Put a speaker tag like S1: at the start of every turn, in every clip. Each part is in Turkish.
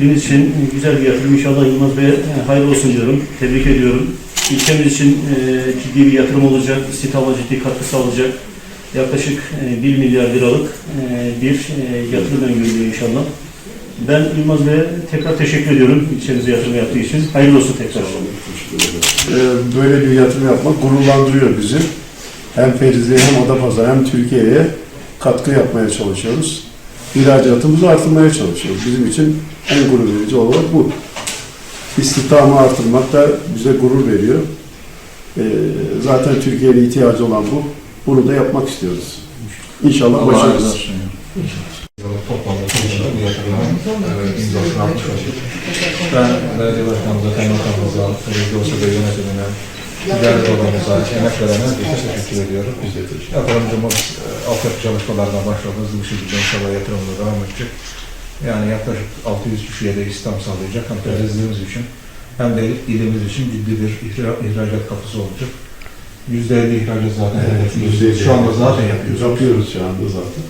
S1: ilimiz için güzel bir yatırım. İnşallah Yılmaz Bey'e e, hayırlı olsun diyorum. Tebrik ediyorum. İlçemiz için e, ciddi bir yatırım olacak. İstihdama ciddi katkı sağlayacak. Yaklaşık e, 1 milyar liralık e, bir e, yatırım öngörülüyor inşallah. Ben Yılmaz Bey'e tekrar teşekkür ediyorum ilçemize yatırım yaptığı için. Hayırlı olsun tekrar.
S2: Böyle bir yatırım yapmak gururlandırıyor bizi. Hem Ferizli'ye hem Adapazarı hem Türkiye'ye katkı yapmaya çalışıyoruz. İhracatımızı artırmaya çalışıyoruz. Bizim için en gurur verici olarak bu. İstihdamı artırmak da bize gurur veriyor. Ee, Zaten Türkiye'nin ihtiyacı olan bu. Bunu da yapmak istiyoruz. İnşallah başarırız.
S3: Toplamda çalışan bir yatırımın e, imzasını atmış olduk. Ben belediye başkanımıza, kaymakamımıza, yönetimine, idare odamıza, emek veren herkese teşekkür ediyorum. Yatırımcımız e, altyapı çalışmalarına başladı. Hızlı bir şekilde inşallah yatırımda devam edecek. Yani yaklaşık 600 kişiye de istihdam sağlayacak. Hem temizliğimiz için hem de ilimiz için ciddi bir ihra- ihracat kapısı olacak. %50 ihracat zaten hedefliyoruz. Şu anda zaten yapıyoruz.
S2: Yapıyoruz şu anda zaten.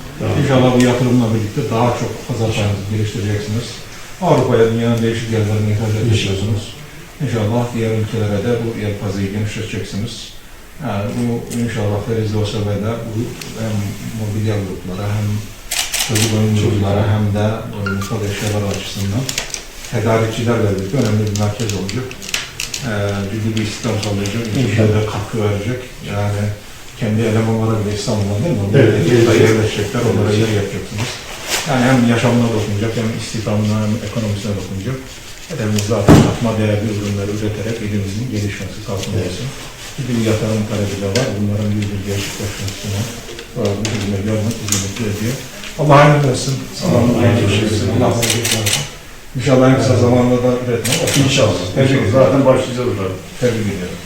S3: İnşallah bu yatırımla birlikte daha çok pazarlarınızı geliştireceksiniz. Avrupa'ya, dünyanın değişik yerlerine ihracat ediyorsunuz. İnşallah diğer ülkelere de bu yelpazeyi genişleteceksiniz. Yani bu inşallah Ferizli OSB'de bu hem mobilya gruplara hem çocuk oyunculara hem de oyunsal eşyalar açısından tedarikçilerle birlikte önemli bir merkez olacak. Ee, ciddi bir istihdam sağlayacak, ülkelere katkı verecek. Yani kendi elemanlara bile İstanbul'dan değil mi?
S2: Evet,
S3: Burada
S2: gelecek.
S3: yerleşecekler, onlara yer yapacaksınız. Yani hem yaşamına dokunacak, hem istihdamına, hem ekonomisine dokunacak. Hedefimiz zaten katma değerli ürünler üreterek ilimizin gelişmesi, kalkınması. Ciddi bir yatırım talebi de var. Bunların bir bir gerçekleşmesine bu hizmet görmek Allah hayırlı aleyküm. Allah hayırlı. İnşallah en kısa zamanda da üretme.
S2: İnşallah.
S3: Tebrik ederim.
S2: Zaten başlayacağız zaten.
S3: Tebrik ediyorum.